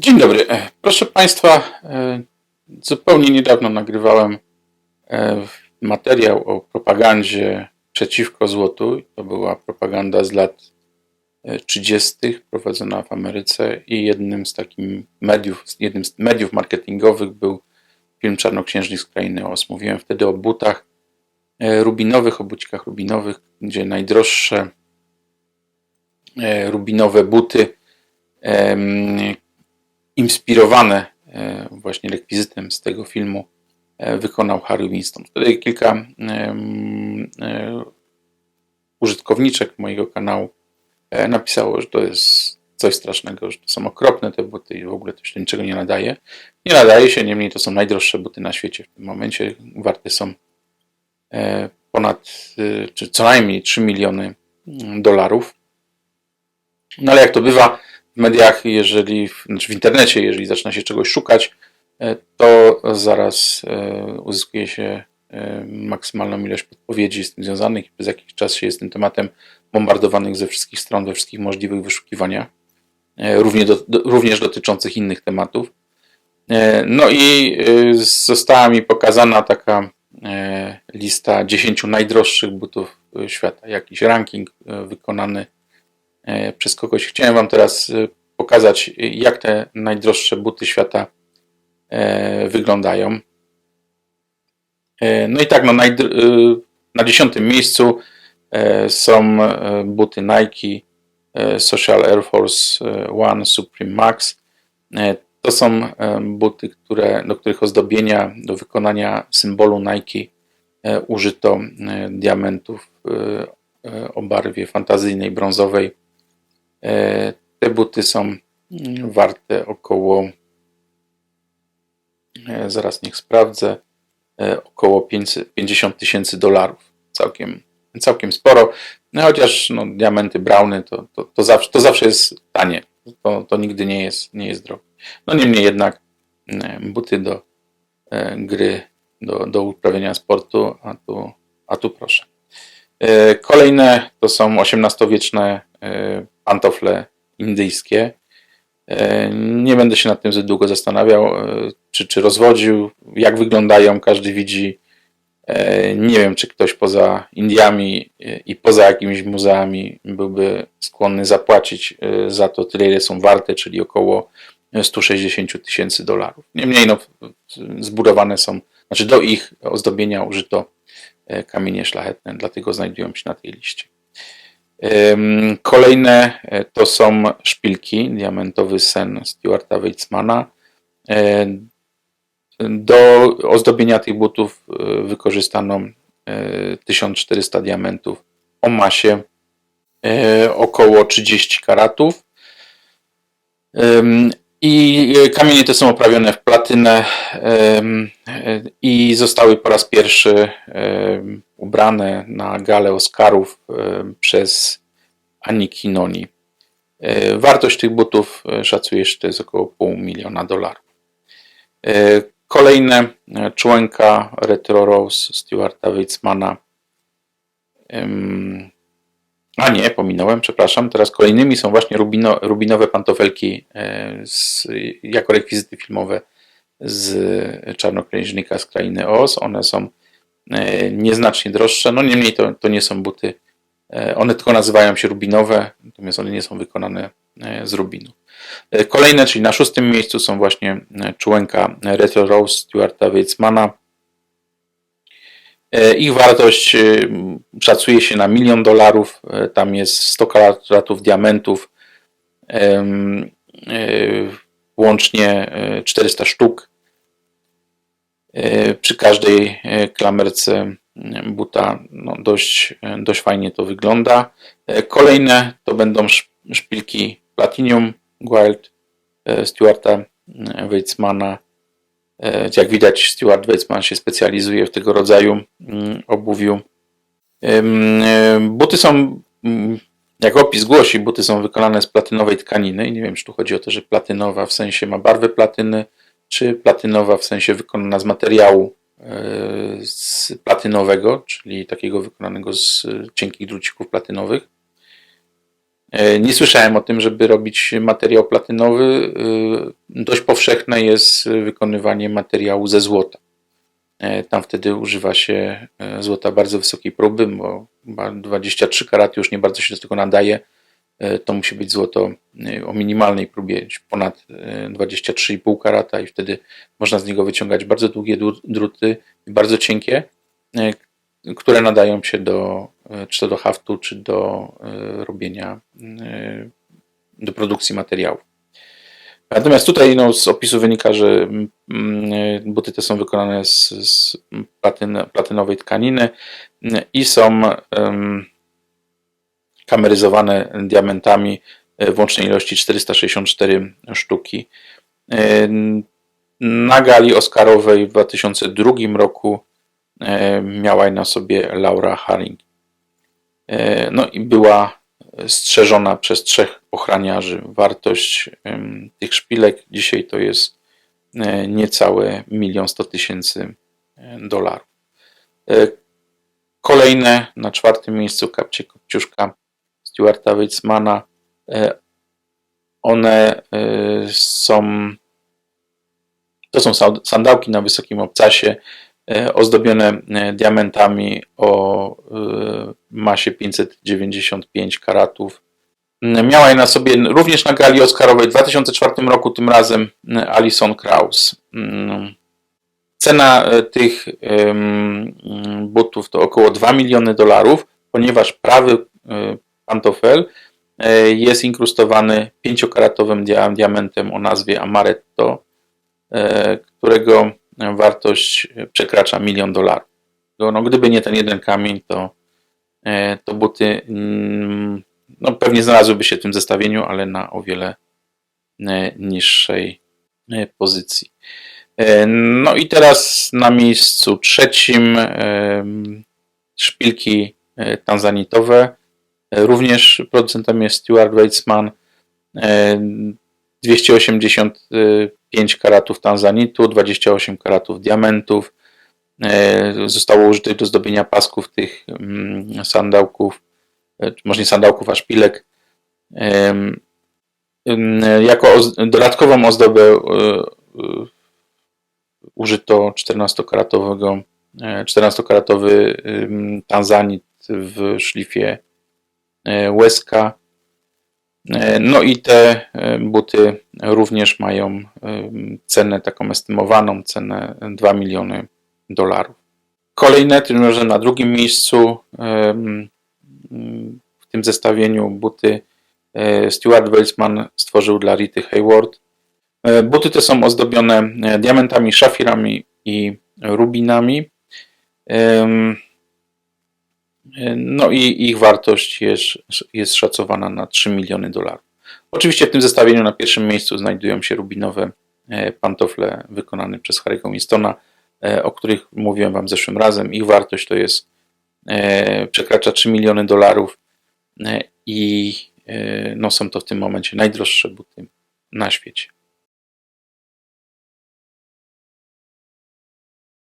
Dzień dobry. E, Proszę Państwa, e, zupełnie niedawno nagrywałem e, materiał o propagandzie przeciwko złotu. To była propaganda z lat e, 30. prowadzona w Ameryce i jednym z takich mediów, jednym z mediów marketingowych był film Czarnoksiężnik z Krainy Os. Mówiłem wtedy o butach rubinowych, o bucikach rubinowych, gdzie najdroższe rubinowe buty inspirowane e, właśnie rekwizytem z tego filmu e, wykonał Harry Winston. Wtedy kilka e, użytkowniczek mojego kanału napisało, że to jest coś strasznego, że to są okropne te buty i w ogóle to się niczego nie nadaje. Nie nadaje się, niemniej to są najdroższe buty na świecie w tym momencie. Warte są ponad, czy co najmniej 3 miliony mm, dolarów. No ale jak to bywa mediach, jeżeli, znaczy w internecie, jeżeli zaczyna się czegoś szukać, e, to zaraz e, uzyskuje się e, maksymalną ilość podpowiedzi z tym związanych i przez jakiś czas się jest tym tematem bombardowanych ze wszystkich stron, we wszystkich możliwych wyszukiwaniach, e, równie do, również dotyczących innych tematów. No i została mi pokazana taka lista 10 najdroższych butów świata, jakiś ranking wykonany przez kogoś. Chciałem Wam teraz e, pokazać, e, jak te najdroższe buty świata e, wyglądają. E, No i tak, no, e, na dziesiątym miejscu e, są e, buty Nike e, Social Air Force e, One Supreme Max. E, To są e, buty, które, do których ozdobienia, do wykonania symbolu Nike e, użyto e, diamentów e, e, o barwie fantazyjnej, brązowej. E, Te buty są mm, warte około, e, zaraz niech sprawdzę, e, około 500 50 tysięcy dolarów. Całkiem, całkiem sporo. No chociaż no, diamenty browny to, to, to, zawsze, to zawsze jest tanie. To, to nigdy nie jest, nie jest drogie. No niemniej jednak e, buty do gry, do, do uprawiania sportu, a tu, a tu proszę. Kolejne to są XVIII-wieczne pantofle indyjskie. E, Nie będę się nad tym zbyt długo zastanawiał, e, czy, czy rozwodził, jak wyglądają, każdy widzi. E, Nie wiem, czy ktoś poza Indiami i poza jakimiś muzeami byłby skłonny zapłacić za to tyle, ile są warte, czyli około 160 tysięcy dolarów. Niemniej no, zbudowane są, znaczy do ich ozdobienia użyto kamienie szlachetne, dlatego znajdują się na tej liście. Kolejne e, to są szpilki, diamentowy sen Stuarta Weizmana. E, Do ozdobienia tych butów e, wykorzystano e, 1400 diamentów o masie około 30 karatów. I e, kamienie te są oprawione w platynę e, i zostały po raz pierwszy ubrane na galę Oscarów przez Aniki Noni. E, Wartość tych butów szacuje się, to jest około pół miliona dolarów. Kolejne członka Retro Rose Stuarta Weizmana. A nie, pominąłem, przepraszam. Teraz kolejnymi są właśnie rubino, rubinowe pantofelki e, z, jako rekwizyty filmowe z Czarnoksiężnika z Krainy Oz. One są e, nieznacznie droższe, no niemniej to, to nie są buty. e, One tylko nazywają się rubinowe, natomiast one nie są wykonane z rubinu. Kolejne, czyli na szóstym miejscu są właśnie członka Retro Rose Stuarta Weizmana. E, Ich wartość e, szacuje się na milion dolarów. E, Tam jest 100 karatów diamentów, e, łącznie e, 400 sztuk. Przy każdej klamerce buta no dość, dość fajnie to wygląda. Kolejne to będą sz- szpilki Platinum Wild Stuarta Weizmana. E, Jak widać, Stuart Weizmann się specjalizuje w tego rodzaju mm, obuwiu. E, Buty są, mm, jak opis głosi, buty są wykonane z platynowej tkaniny. I nie wiem, czy tu chodzi o to, że platynowa w sensie ma barwę platyny, czy platynowa w sensie wykonana z materiału e, z platynowego, czyli takiego wykonanego z e, cienkich drucików platynowych. E, Nie słyszałem o tym, żeby robić materiał platynowy. E, Dość powszechne jest wykonywanie materiału ze złota. E, Tam wtedy używa się złota bardzo wysokiej próby, bo chyba 23 karaty już nie bardzo się do tego nadaje. To musi być złoto o minimalnej próbie, ponad e, 23,5 karata i wtedy można z niego wyciągać bardzo długie dru- druty, bardzo cienkie, które nadają się do, czy to do haftu, czy do e, robienia, e, do produkcji materiału. Natomiast tutaj no, z opisu wynika, że mm, e, buty te są wykonane z, z platyn, platynowej tkaniny mm, i są em, kameryzowane diamentami e, w łącznej ilości 464 sztuki. E, Na gali Oscarowej w 2002 roku e, miała na sobie Laura Haring. E, No i była strzeżona przez trzech ochraniarzy. Wartość tych szpilek dzisiaj to jest e, niecałe milion sto tysięcy e, dolarów. Kolejne na czwartym miejscu kapcie Kopciuszka Stuarta Weizmana. E, One są to są sandałki na wysokim obcasie ozdobione e, diamentami o e, masie 595 karatów. Miała je na sobie również na gali Oscarowej w 2004 roku, tym razem e, Alison Krauss. Mm, Cena e, tych butów to około 2 miliony dolarów, ponieważ prawy e, pantofel e, jest inkrustowany 5-karatowym dia- diamentem o nazwie Amaretto, e, którego wartość przekracza milion dolarów. No, gdyby nie ten jeden kamień, to, e, to buty mm, no, pewnie znalazłyby się w tym zestawieniu, ale na o wiele e, niższej e, pozycji. No i teraz na miejscu trzecim szpilki tanzanitowe. Również producentem jest Stuart Weitzman. E, 285 karatów tanzanitu, 28 karatów diamentów. E, Zostało użytych do zdobienia pasków tych mm, sandałków, e, może nie sandałków, a szpilek. Jako dodatkową ozdobę e, użyto 14-karatowego, e, 14-karatowy ym, tanzanit w szlifie łezka. E, No i te e, buty również mają ym, cenę taką estymowaną, cenę 2 miliony dolarów. Kolejne, tym razem na drugim miejscu w tym zestawieniu buty e, Stuart Weissman stworzył dla Rity Hayward. E, Buty te są ozdobione e, diamentami, szafirami i rubinami. No i ich wartość jest, jest szacowana na 3 miliony dolarów. Oczywiście w tym zestawieniu na pierwszym miejscu znajdują się rubinowe e, pantofle wykonane przez Harry'ego Winstona, e, o których mówiłem Wam zeszłym razem. Ich wartość to jest e, przekracza 3 miliony dolarów i no, są to w tym momencie najdroższe buty na świecie.